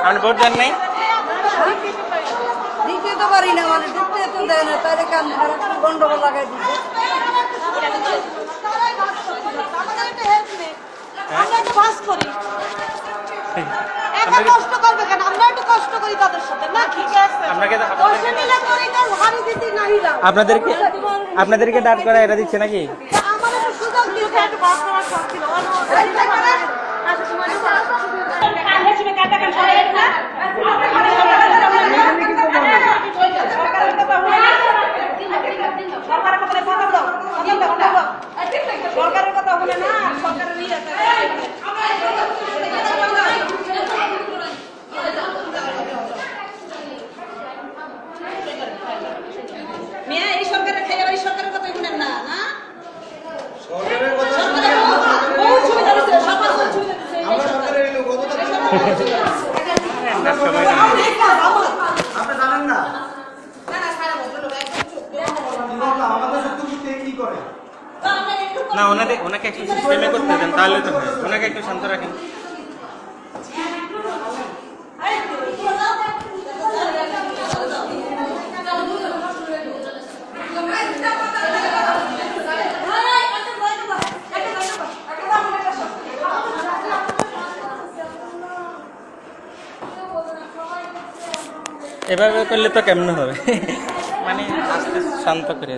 আপনি ভোট দেন নাই? দিতে তো পারি না মানে দিতে তো দেয় না তাহলে কান? গন্ডগোল লাগাই দিতে হ্যাঁ। আমরা তো বাস করি। এত কষ্ট করবে আপনাকে আপনাদেরকে আপনাদেরকে দাঁড় করা এটা দিচ্ছে নাকি? করার শখ ছিল। সরকারের কথা বলে না সরকারের নিয়ে মেয়ে এই সরকারের খেয়ে এই সরকারের কথা শুনেন না না সরকারের কথা সরকারের বহুত সুবিধা দিচ্ছে সবার বহুত সুবিধা দিচ্ছে আমরা সরকারের এই লোক কতটা আপনি জানেন না ওনাদের ওনাকে একটু সিস্টেমে করতে দেন তাহলে তো হয়। ওনাকে একটু শান্ত রাখেন। এভাবে করলে তো কেমন হবে? মানে আস্তে শান্ত করে